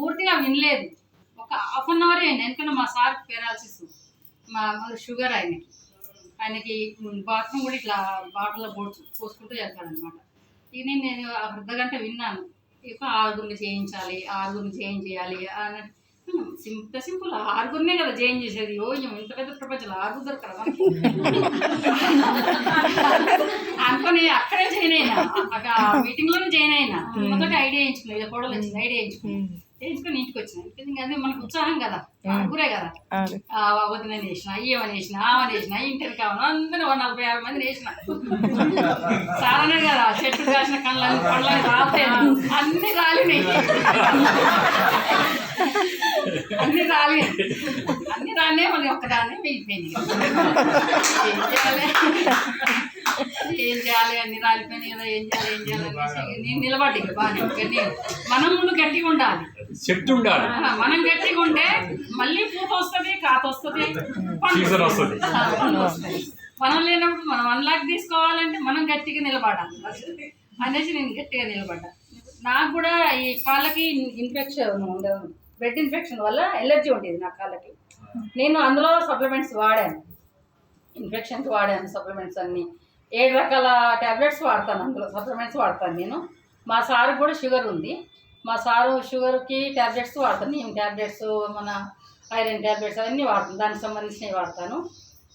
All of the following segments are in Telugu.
పూర్తిగా వినలేదు. ఒక హాఫ్ అన్ అవర్ అయింది ఎందుకంటే మా సార్ పెరాలసిస్ మా షుగర్ ఆయనకి. ఆయనకి బాత్రూమ్ కూడా ఇట్లా బాటిల్లో పోడ్చు పోసుకుంటూ వెళ్తాడు అనమాట ఇక నేను అర్ధ గంట విన్నాను. ఇక ఆరుగురిని చేయించాలి ఆరుగురిని చేంజ్ చేయాలి అని సింత సింపుల్. ఆరుగురినే కదా చేంజ్ చేసేది. ఓ ఏం ఇంత పెద్ద ప్రపంచంలో ఆరుగురు దొరకరా మనకి? అనుకుని అక్కడే జాయిన్ అయినా. అక్కడ మీటింగ్లోనే జాయిన్ అయినా. మొదటి ఐడియా వేయించుకున్నా. ఇలా కూడా వచ్చింది ఐడియా వేయించుకున్నా. వేయించుకొని ఇంటికి వచ్చిన ఇంకా అదే మనకు ఉత్సాహం కదా. ఆరుగురే కదా. వదిన వేసిన అయ్యమని వేసిన ఆమెను వేసిన ఇంటర్ కావాలి అందరూ ఓ నలభై యాభై మందిని వేసిన సారనే కదా చెట్టు కాసిన కళ్ళని పళ్ళని రాలితే అన్ని రాలినాయి అన్ని రాలి అన్ని రాలే మళ్ళీ ఒక్కదాన్నే మిగిలిపోయింది. అన్ని రాలిపోయినాయి ఏం చేయాలి ఏం చేయాలి నేను బాగానే కానీ మనం ముందు గట్టిగా ఉండాలి. ఆ, మనం గట్టిగా ఉంటే మళ్ళీ పూత వస్తుంది కాత వస్తుంది Season వస్తది. మనం లేనప్పుడు మనం వన్ లాక్ తీసుకోవాలంటే మనం గట్టిగా నిలబడాలి అనేసి నేను గట్టిగా నిలబడ్డా నాకు కూడా ఈ కాళ్ళకి ఇన్ఫెక్షన్ బ్లడ్ ఇన్ఫెక్షన్ వల్ల ఎలర్జీ ఉండేది నా కాళ్ళకి. నేను అందులో సప్లిమెంట్స్ వాడాను. ఇన్ఫెక్షన్కి వాడాను సప్లిమెంట్స్ అన్నీ. ఏడు రకాల ట్యాబ్లెట్స్ వాడతాను అందులో సప్లిమెంట్స్ వాడతాను నేను. మా సారు కూడా షుగర్ ఉంది. మా సారు షుగర్కి ట్యాబ్లెట్స్ వాడతాను నేను ట్యాబ్లెట్స్ మన ఐరన్ ట్యాబ్లెట్స్ అవన్నీ వాడతాను. దానికి సంబంధించినవి వాడతాను.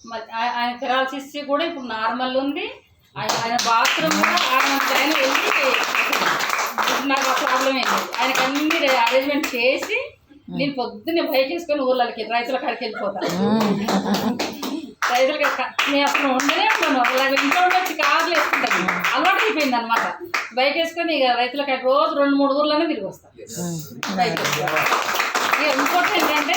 మరి ఆయ- ఆయన పెరాలసిస్ కూడా ఇప్పుడు నార్మల్ ఉంది. ఆయన ఆయన బాత్రూమ్ కూడా ఆయన వెళ్ళి నాకు ఆ ప్రాబ్లం ఏంటి? ఆయనకి అన్ని అరేంజ్మెంట్ చేసి నేను పొద్దున్నే బయట చేసుకొని ఊర్లకి రైతుల కాడికి వెళ్ళిపోతాను. రైతులకి క- నేను అసలు ఉండనే ఉన్నాను అలాగే ఇంట్లో ఉండొచ్చి కార్లు వేసుకుంటాను. అలవాటు అయిపోయింది అనమాట బైక్ వేసుకొని ఇక రైతుల కాడికి రోజు రెండు మూడు ఊర్లోనే తిరిగి వస్తాను రైతులు ఇక ఇంకోటి ఏంటంటే